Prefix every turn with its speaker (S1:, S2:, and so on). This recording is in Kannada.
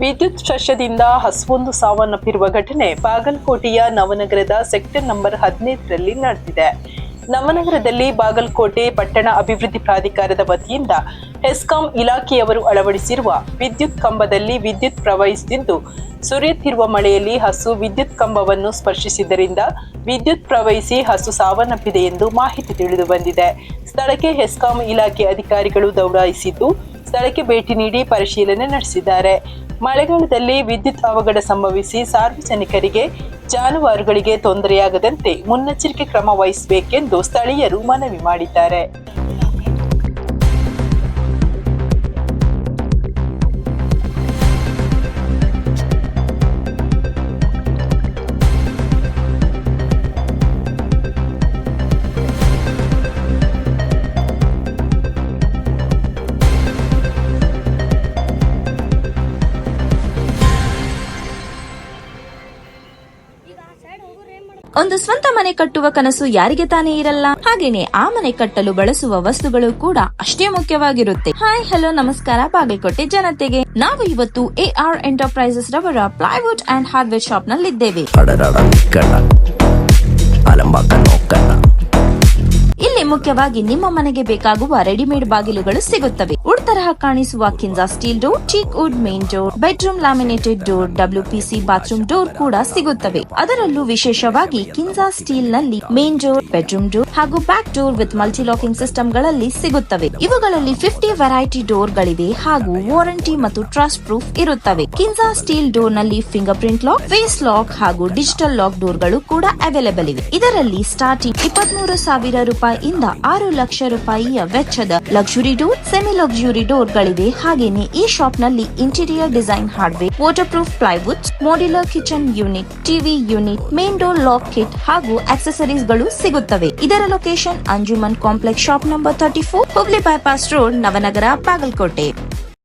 S1: ವಿದ್ಯುತ್ ಶಸ್ಯದಿಂದ ಹಸುವೊಂದು ಸಾವನ್ನಪ್ಪಿರುವ ಘಟನೆ ಬಾಗಲಕೋಟೆಯ ನವನಗರದ ಸೆಕ್ಟರ್ ನಂಬರ್ ಹದಿನೈದರಲ್ಲಿ ನಡೆದಿದೆ. ನವನಗರದಲ್ಲಿ ಬಾಗಲಕೋಟೆ ಪಟ್ಟಣ ಅಭಿವೃದ್ಧಿ ಪ್ರಾಧಿಕಾರದ ವತಿಯಿಂದ ಹೆಸ್ಕಾಂ ಇಲಾಖೆಯವರು ಅಳವಡಿಸಿರುವ ವಿದ್ಯುತ್ ಕಂಬದಲ್ಲಿ ವಿದ್ಯುತ್ ಪ್ರವಹಿಸುತ್ತಿದ್ದು ಸುರಿಯುತ್ತಿರುವ ಮಳೆಯಲ್ಲಿ ಹಸು ವಿದ್ಯುತ್ ಕಂಬವನ್ನು ಸ್ಪರ್ಶಿಸಿದ್ದರಿಂದ ವಿದ್ಯುತ್ ಪ್ರವಹಿಸಿ ಹಸು ಸಾವನ್ನಪ್ಪಿದೆ ಎಂದು ಮಾಹಿತಿ ತಿಳಿದು ಬಂದಿದೆ. ಸ್ಥಳಕ್ಕೆ ಹೆಸ್ಕಾಂ ಇಲಾಖೆ ಅಧಿಕಾರಿಗಳು ದೌರಾಯಿಸಿದ್ದು, ಸ್ಥಳಕ್ಕೆ ಭೇಟಿ ನೀಡಿ ಪರಿಶೀಲನೆ ನಡೆಸಿದ್ದಾರೆ. ಮಳೆಗಾಲದಲ್ಲಿ ವಿದ್ಯುತ್ ಅವಘಡ ಸಂಭವಿಸಿ ಸಾರ್ವಜನಿಕರಿಗೆ ಜಾನುವಾರುಗಳಿಗೆ ತೊಂದರೆಯಾಗದಂತೆ ಮುನ್ನೆಚ್ಚರಿಕೆ ಕ್ರಮ ವಹಿಸಬೇಕೆಂದು ಸ್ಥಳೀಯರು ಮನವಿ ಮಾಡಿದ್ದಾರೆ.
S2: ಒಂದು ಸ್ವಂತ ಮನೆ ಕಟ್ಟುವ ಕನಸು ಯಾರಿಗೆ ತಾನೇ ಇರಲ್ಲ. ಹಾಗೇನೆ ಆ ಮನೆ ಕಟ್ಟಲು ಬಳಸುವ ವಸ್ತುಗಳು ಕೂಡ ಅಷ್ಟೇ ಮುಖ್ಯವಾಗಿರುತ್ತೆ. ಹಾಯ್, ಹಲೋ, ನಮಸ್ಕಾರ, ಬಾಗಲಕೋಟೆ ಜನತೆಗೆ. ನಾವು ಇವತ್ತು ಎ ಆರ್ ಎಂಟರ್ಪ್ರೈಸಸ್ ರವರ ಪ್ಲೈವುಡ್ ಅಂಡ್ ಹಾರ್ಡ್ವೇರ್ ಶಾಪ್ ನಲ್ಲಿದ್ದೇವೆ. ಮುಖ್ಯವಾಗಿ ನಿಮ್ಮ ಮನೆಗೆ ಬೇಕಾಗುವ ರೆಡಿಮೇಡ್ ಬಾಗಿಲುಗಳು ಸಿಗುತ್ತವೆ. ವುಡ್ ತರಹ ಕಾಣಿಸುವ ಕಿಂಜಾ steel door, teak wood main door, bedroom laminated door WPC bathroom door ಕೂಡ ಸಿಗುತ್ತವೆ. ಅದರಲ್ಲೂ ವಿಶೇಷವಾಗಿ ಕಿಂಜಾ ಸ್ಟೀಲ್ನಲ್ಲಿ ಮೇನ್ ಡೋರ್, ಬೆಡ್ರೂಮ್ ಡೋರ್ ಹಾಗೂ back door with multi locking ಸಿಸ್ಟಮ್ಗಳಲ್ಲಿ ಸಿಗುತ್ತವೆ. ಇವುಗಳಲ್ಲಿ ಫಿಫ್ಟಿ ವೆರೈಟಿ ಡೋರ್ ಗಳಿವೆ ಹಾಗೂ ವಾರಂಟಿ ಮತ್ತು ಟ್ರಸ್ಟ್ ಪ್ರೂಫ್ ಇರುತ್ತವೆ. ಕಿಂಜಾ steel ಡೋರ್ನಲ್ಲಿ finger print lock face lock ಹಾಗೂ ಡಿಜಿಟಲ್ ಲಾಕ್ ಡೋರ್ಗಳು ಕೂಡ ಅವೈಲೇಬಲ್ ಇವೆ. ಇದರಲ್ಲಿ ಸ್ಟಾರ್ಟಿಂಗ್ ಇಪ್ಪತ್ಮೂರು ಸಾವಿರ ರೂಪಾಯಿಯಿಂದ ಆರು ಲಕ್ಷ ರೂಪಾಯಿಯ ವೆಚ್ಚದ luxury door semi luxury door ಗಳಿವೆ. ಹಾಗೇನೆ ಈ ಶಾಪ್ನಲ್ಲಿ interior design hardware water proof plywood modular kitchen unit TV unit main door lock kit ಹಾಗೂ ಆಕ್ಸೆಸರೀಸ್ಗಳು ಸಿಗುತ್ತವೆ. ಇದರ location Anjuman complex shop number thirty four Hubli bypass road Navanagar, Bagalkot.